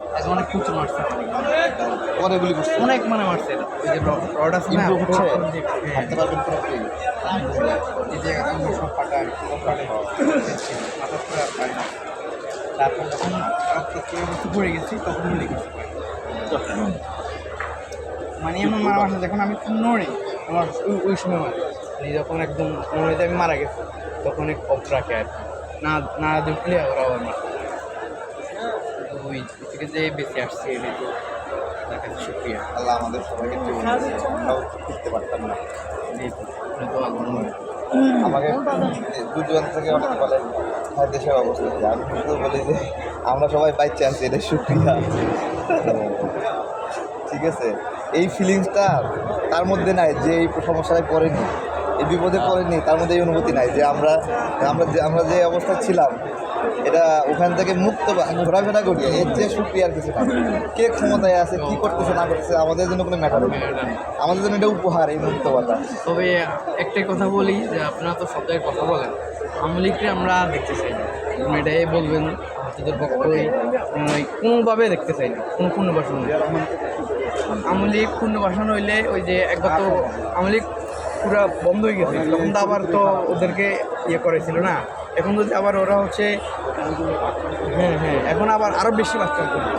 আজকে অনেক প্রচুর মারছে। পরে গুলি করছে। অনেক মানে মারছে। ওই যে রড আছে না হচ্ছে? হ্যাঁ, হাঁটতে পারবেন পুরোপুরি এই যে আঙ্গুল সব ফাটা সব ফাটে মাথা পুরো পায় না। তারপর যখন রক্ত খেয়ে পড়ে গেছি তখন গুলি করছে। মানে এমন মারা মারছে যখন আমি নড়ে। আমার ওই- সময় মারে মানে যখন একদম মনে হয় আমি মারা গেছি। তখন এক অফ রাখে আর কি। না না ঢুকলে ওরা আবার মারে ওই থেকে যে বেঁচে আসছে এটাই তো তার কাছে শুক্রিয়া আল্লাহ আমাদের সবাইকে জীবন দিয়েছে। আমরাও ফিরতে পারতাম না। এটা আমাকে দুজন থেকে অনেক বলে হ্যাঁ দেশের অবস্থা কি?" আমি শুধু বলি যে আমরা সবাই বাইচে আছি এটা সুক্রিয়া। তো, ঠিক আছে? এই ফিলিংসটা তার মধ্যে নাই যে এই সমস্যায় পড়েনি এই বিপদে পড়েনি তার মধ্যে এই অনুভূতি নাই যে আমরা আমরা যে আমরা যে অবস্থায় ছিলাম এটা ওখান থেকে মুক্ত ঘোরাফেরা করি এর যে সুক্রিয়ার কিছু কে ক্ষমতায় আছে, কি করতেছে, না করতেছে, আমাদের জন্য কোনো ম্যাটার আমাদের জন্য এটা উপহার এই মুক্তবাতা তবে একটাই কথা বলি যে আপনারা তো সব জায়গায় কথা বলেন। আওয়ামী লীগকে আমরা দেখতে চাই না। এটাই বলবেন পক্ষই মানে কোনোভাবে দেখতে চাই না। কোনো পুনর্বাসন নেই। আওয়ামী লীগ পুনর্বাসন হইলে ওই যে একবার তো আওয়ামী লীগ পুরা বন্ধ হয়ে গেছে। তখন তো আবার তো ওদেরকে ইয়ে করেছিল না এখন যদি আবার ওরা হচ্ছে হ্যাঁ হ্যাঁ এখন আবার আরও বেশি বাচ্চা করবে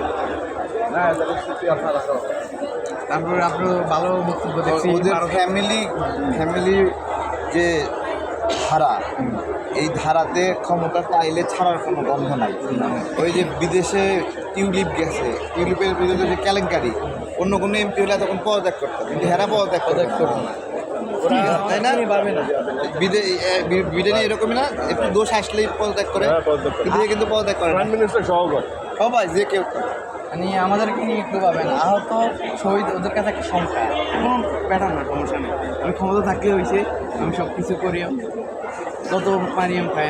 তারপরে আপনার ভালো বক্তব্য দেখছি ওদের ফ্যামিলি ফ্যামিলি যে ধারা এই ধারাতে ক্ষমতা পাইলে ছাড়ার কোনো বন্ধ নাই। ওই যে বিদেশে টিউলিপ গেছে টিউলিপের বিরুদ্ধে যে কেলেঙ্কারি অন্য কোনো এমপি হলে তখন পদত্যাগ করতো কিন্তু হেরা পদত্যাগ পদত্যাগ করবে না। ওরা তাই না? পারবে না। বিদে বি- ব্রিটেনে এরকমই না একটু দোষ আসলেই পদত্যাগ করে। কিন্তু এ কিন্তু পদত্যাগ করে প্রাইম মিনিস্টার সহ করে। সবাই যে কেউ মানে আমাদেরকে নিয়ে একটু পাবে না আহত শহীদ ওদের কাছে একটা সংখ্যা কোনো ব্যাটার না সমস্যা নেই। আমি ক্ষমতা থাকলে হয়েছে আমি সব কিছু করি যত পারি আমি খাই